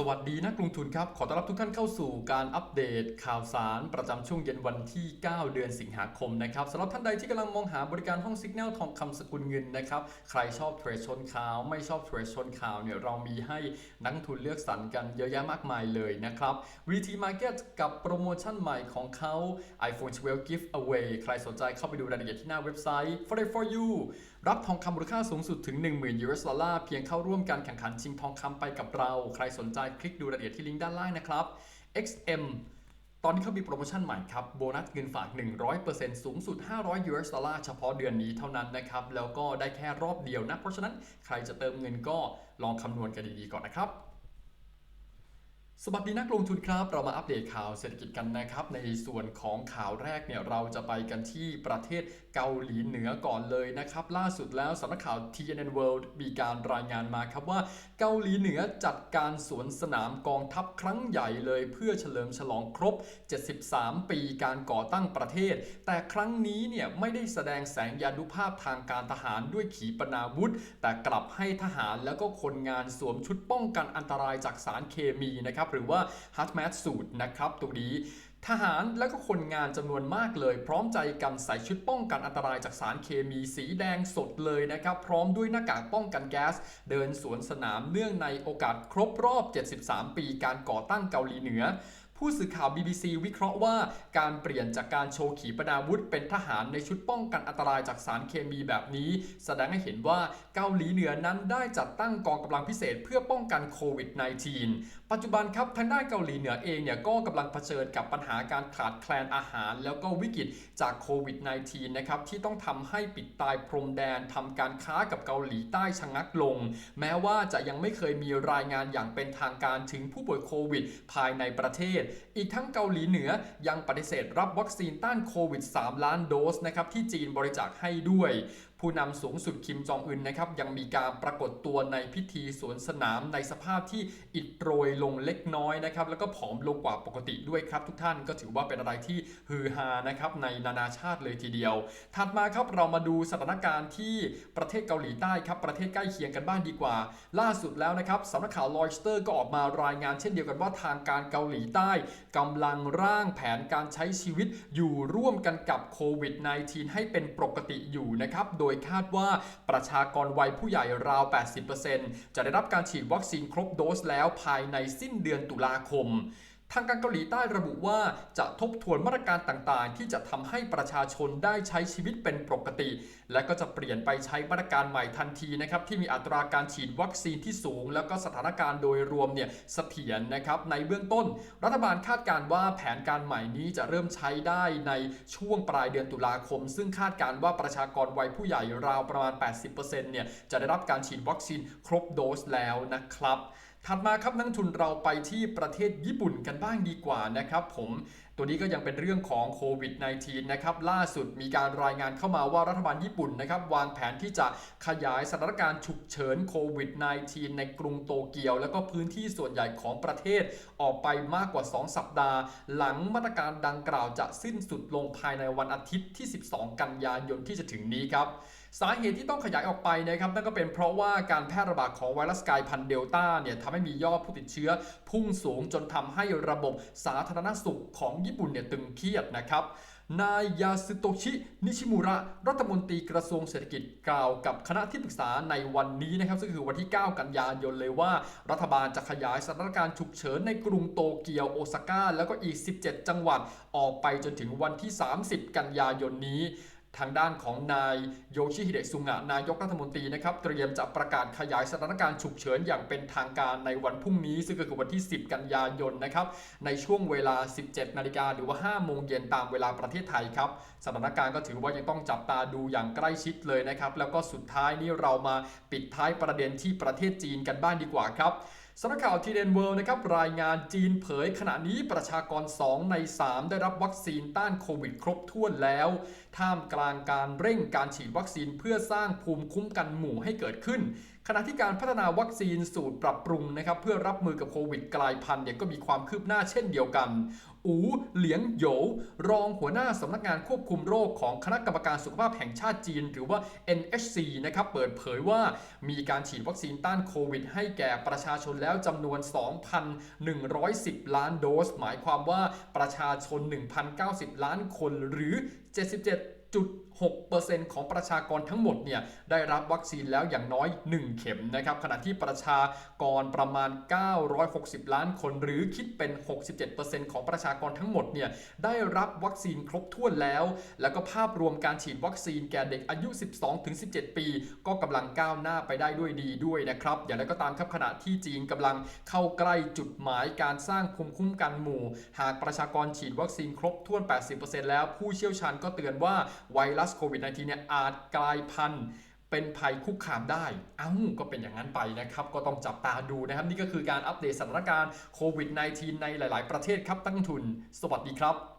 สวัสดีนักลงทุนครับ ขอต้อนรับทุกท่านเข้าสู่การอัปเดตข่าวสารประจำช่วงเย็นวันที่ 9 เดือนสิงหาคมนะครับสำหรับท่านใดที่กำลังมองหาบริการห้องสิกแนลทองคำสกุลเงินนะครับ ใครชอบเทรดชนข่าว ไม่ชอบเทรดชนข่าวเนี่ยเรามีให้นักลงทุนเลือกสรรกันเยอะแยะมากมายเลยนะครับ VT Market กับโปรโมชั่นใหม่ของเขา iPhone 12 Gift Away ใครสนใจเข้าไปดูรายละเอียดที่หน้าเว็บไซต์ for for you รับทองคำมูลค่าสูงสุดถึง 10,000 US ดอลลาร์เพียงเข้าร่วมการแข่งขันชิงทองคำไปกับเรา ใครสนใจคลิกดูรายละเอียดที่ลิงก์ด้านล่างนะครับ XM ตอนนี้เขามีโปรโมชั่นใหม่ครับ โบนัสเงินฝาก 100%สูงสุด 500 US ดอลลาร์เฉพาะเดือนนี้เท่านั้นนะครับ แล้วก็ได้แค่รอบเดียวนะ เพราะฉะนั้นใครจะเติมเงินก็ลองคำนวณกันดีๆก่อนนะครับ สวัสดีนักลงทุนครับ เรามาอัปเดตข่าวเศรษฐกิจกันนะครับ ในส่วนของข่าวแรกเนี่ยเราจะไปกันที่ประเทศเกาหลีเหนือก่อนเลยนะครับ ล่าสุดแล้วสำนักข่าว TNN World มีการรายงานมาครับว่าเกาหลีเหนือจัดการสวนสนามกองทัพครั้งใหญ่เลยเพื่อเฉลิมฉลองครบ 73 ปีการก่อตั้งประเทศ แต่ครั้งนี้เนี่ยไม่ได้แสดงแสงยานุภาพทางการทหารด้วยขีปนาวุธ แต่กลับให้ทหารแล้วก็คนงานสวมชุดป้องกันอันตรายจากสารเคมีนะครับหรือว่า hazmat suit นะครับตรงนี้ทหารและก็คนงานจำนวนมากเลย พร้อมใจกันใส่ชุดป้องกันอันตรายจากสารเคมีสีแดงสดเลยนะครับ พร้อมด้วยหน้ากากป้องกันแก๊ส เดินสวนสนามเนื่องในโอกาสครบรอบ 73 ปีการก่อตั้งเกาหลีเหนือ ผู้สื่อข่าว BBC วิเคราะห์ว่าการเปลี่ยนจากการโชว์ขีปนาวุธเป็นทหารในชุดป้องกันอันตรายจากสารเคมีแบบนี้ แสดงให้เห็นว่าเกาหลีเหนือนั้นได้จัดตั้งกองกำลังพิเศษเพื่อป้องกันโควิด -19 ปัจจุบันครับทางด้านเกาหลีเหนือเองเนี่ยก็กำลังเผชิญกับปัญหาการขาดแคลนอาหาร แล้วก็วิกฤตจากโควิด -19 นะครับที่ต้องทำให้ปิดตายพรมแดนทำการค้ากับเกาหลีใต้ชะงักลง แม้ว่าจะยังไม่เคยมีรายงานอย่างเป็นทางการถึงผู้ป่วยโควิด ภายในประเทศอีกทั้งเกาหลีเหนือยังปฏิเสธรับวัคซีนต้านโควิด 3 ล้านโดสนะครับที่จีนบริจาคให้ด้วย ผู้นำสูงสุดคิมจองอึนนะครับยังมีการปรากฏตัวในพิธีสวนสนามในสภาพที่อิดโรยลงเล็กน้อยนะครับแล้วก็ผอมลงกว่าปกติด้วยครับ ทุกท่านก็ถือว่าเป็นอะไรที่ฮือฮานะครับในนานาชาติเลยทีเดียว ถัดมาครับเรามาดูสถานการณ์ที่ประเทศเกาหลีใต้ครับประเทศใกล้เคียงกันบ้างดีกว่า ล่าสุดแล้วนะครับสำนักข่าวลอยสเตอร์ก็ออกมารายงานเช่นเดียวกันว่าทางการเกาหลีใต้กำลังร่างแผนการใช้ชีวิตอยู่ร่วมกันกับโควิด -19 ให้เป็นปกติอยู่นะครับโดยคาดว่าประชากรวัยผู้ใหญ่ราว 80%จะได้รับการฉีดวัคซีนครบโดสแล้วภายในสิ้นเดือนตุลาคม ทางการเกาหลีใต้ระบุว่าจะทบทวนมาตรการต่างๆ ที่จะทำให้ประชาชนได้ใช้ชีวิตเป็นปกติ และก็จะเปลี่ยนไปใช้มาตรการใหม่ทันทีนะครับที่มีอัตราการฉีดวัคซีนที่สูง แล้วก็สถานการณ์โดยรวมเนี่ยเสถียรนะครับในเบื้องต้น รัฐบาลคาดการว่าแผนการใหม่นี้จะเริ่มใช้ได้ในช่วงปลายเดือนตุลาคม ซึ่งคาดการว่าประชากรวัยผู้ใหญ่ราวประมาณ 80%เนี่ยจะได้รับการฉีดวัคซีนครบโดสแล้วนะครับ ถัดมาครับนักทุนเราไปที่ประเทศญี่ปุ่นกันบ้างดีกว่านะครับผมตัวนี้ก็ยังเป็นเรื่องของโควิด -19 นะครับล่าสุดมีการรายงานเข้ามาว่ารัฐบาลญี่ปุ่นนะครับวางแผนที่จะขยายสถานการณ์ฉุกเฉินโควิด -19 ในกรุงโตเกียว และก็พื้นที่ส่วนใหญ่ของประเทศออกไปมากกว่า 2 สัปดาห์ หลังมาตรการดังกล่าวจะสิ้นสุดลงภายในวันอาทิตย์ที่ 12 กันยายนที่จะถึงนี้ครับสาเหตุที่ต้องขยายออกไปนะครับนั่นก็เป็นเพราะว่าการแพร่ระบาดของไวรัสกลายพันธุ์เดลต้าเนี่ยทำให้มียอดผู้ติดเชื้อ พุ่งสูงจนทำให้ระบบสาธารณสุขของญี่ปุ่นเนี่ยตึงเครียดนะครับนายยาสึโตชินิชิมุระรัฐมนตรีกระทรวงเศรษฐกิจกล่าวกับคณะที่ปรึกษาในวันนี้นะครับซึ่งคือวันที่ 9 กันยายนเลยว่า รัฐบาลจะขยายสถานการณ์ฉุกเฉินในกรุงโตเกียวโอซาก้าแล้วก็อีก 17 จังหวัดออกไปจนถึงวันที่ 30 กันยายนนี้ ทางด้านของนายโยชิฮิเดะซุงะนายกรัฐมนตรีนะครับเตรียมจะประกาศขยายสถานการณ์ฉุกเฉินอย่างเป็นทางการในวันพรุ่งนี้ ซึ่งก็คือวันที่ 10 กันยายนนะครับในช่วงเวลา 17 นาฬิกาหรือว่า 5 โมงเย็นตามเวลาประเทศไทยครับสถานการณ์ก็ถือว่ายังต้องจับตาดูอย่างใกล้ชิดเลยนะครับแล้วก็สุดท้ายนี่เรามาปิดท้ายประเด็นที่ประเทศจีนกันบ้างดีกว่าครับ สำนักข่าวทีเดนเวิลด์นะครับรายงานจีนเผยขณะนี้ประชากร 2 ใน 3 ได้รับวัคซีนต้านโควิดครบถ้วนแล้ว ท่ามกลางการเร่งการฉีดวัคซีนเพื่อสร้างภูมิคุ้มกันหมู่ให้เกิดขึ้น ขณะที่การพัฒนาวัคซีนสูตรปรับปรุงนะครับเพื่อรับมือกับโควิดกลายพันธุ์เนี่ยก็มีความคืบหน้าเช่นเดียวกัน อูเหลียงโหยวรองหัวหน้าสำนักงานควบคุมโรคของคณะกรรมการสุขภาพแห่งชาติจีน หรือว่า NHC นะครับเปิดเผยว่ามีการฉีดวัคซีนต้านโควิด ให้แก่ประชาชนแล้วจำนวน 2,110 ล้านโดส หมายความว่าประชาชน 1,090 ล้านคนหรือ 7.6%ของประชากรทั้งหมดเนี่ยได้รับวัคซีนแล้วอย่างน้อย 1 เข็มนะครับขณะที่ประชากรประมาณ 960 ล้านคนหรือคิดเป็น 67%ของประชากรทั้งหมดเนี่ยได้รับวัคซีนครบถ้วนแล้ว แล้วก็ภาพรวมการฉีดวัคซีนแก่เด็กอายุ 12-17 ปี ก็กำลังก้าวหน้าไปได้ด้วยดีด้วยนะครับ อย่างไรก็ตามครับขณะที่จีนกำลังเข้าใกล้จุดหมายการสร้างภูมิคุ้มกันหมู่ หากประชากรฉีดวัคซีนครบถ้วน 80%แล้วผู้เชี่ยวชาญก็เตือนว่าไวรัสโควิด -19 เนี่ยอาจกลายพันธุ์เป็นภัยคุกคามได้ เอ้า ก็เป็นอย่างนั้นไปนะครับ ก็ต้องจับตาดูนะครับ นี่ก็คือการอัปเดตสถานการณ์โควิด -19 ในหลาย ๆ ประเทศครับตั้งทุน สวัสดีครับ